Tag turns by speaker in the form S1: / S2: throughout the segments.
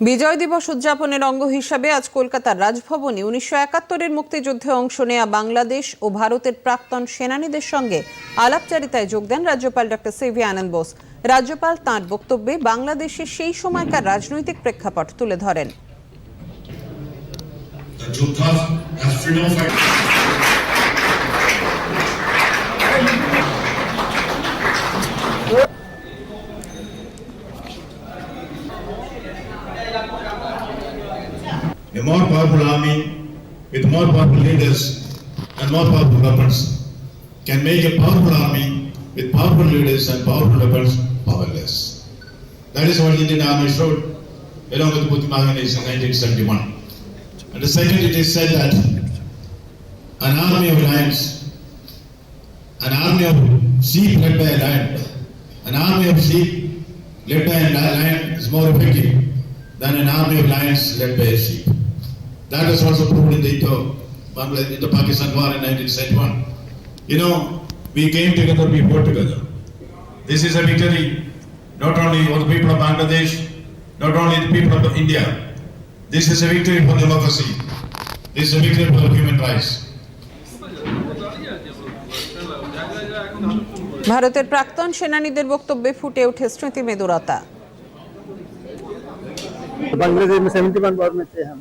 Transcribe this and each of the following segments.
S1: বিজয় দিবস উদযাপনের অঙ্গ হিসাবে আজ কলকাতার রাজভবনে উনিশশো একাত্তরের মুক্তিযুদ্ধে অংশ নেয়া বাংলাদেশ ও ভারতের প্রাক্তন সেনানীদের সঙ্গে আলাপচারিতায় যোগ দেন রাজ্যপাল ডক্টর সিভি আনন্দ বোস। রাজ্যপাল তাঁর বক্তব্যে বাংলাদেশের সেই সময়কার রাজনৈতিক প্রেক্ষাপট তুলে ধরেন।
S2: A more powerful army with more powerful leaders and more powerful weapons can make a powerful army with powerful leaders and powerful weapons powerless. That is what the Indian Army showed along with Mahanis in 1971. And the second, it is said that an army of lions, an army of sheep led by a lion, an army of sheep led by a lion is more effective than an army of lions led by a sheep. That was also proved in the Indo, Bangladesh, Indo-Pakistan war in 1971. You know, we came together, we fought together. This is a victory not only for the people of Bangladesh, not only the people of India. This is a victory for democracy. This is a victory for human rights.
S1: ভারতের প্রাক্তন সেনানীদের বক্তব্যে ফুটে ওঠে স্মৃতি মেদুরতা
S3: बांग्लादेश में seventy one war में थे हम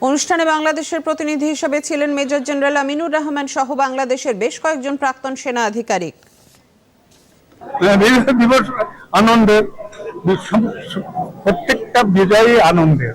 S1: অনুষ্ঠানে বাংলাদেশের প্রতিনিধি হিসেবে ছিলেন মেজর জেনারেল আমিনুর রহমান সহ বাংলাদেশের বেশ কয়েকজন প্রাক্তন সেনা আধিকারিক।
S3: প্রত্যেকটা বিজয়ী আনন্দের।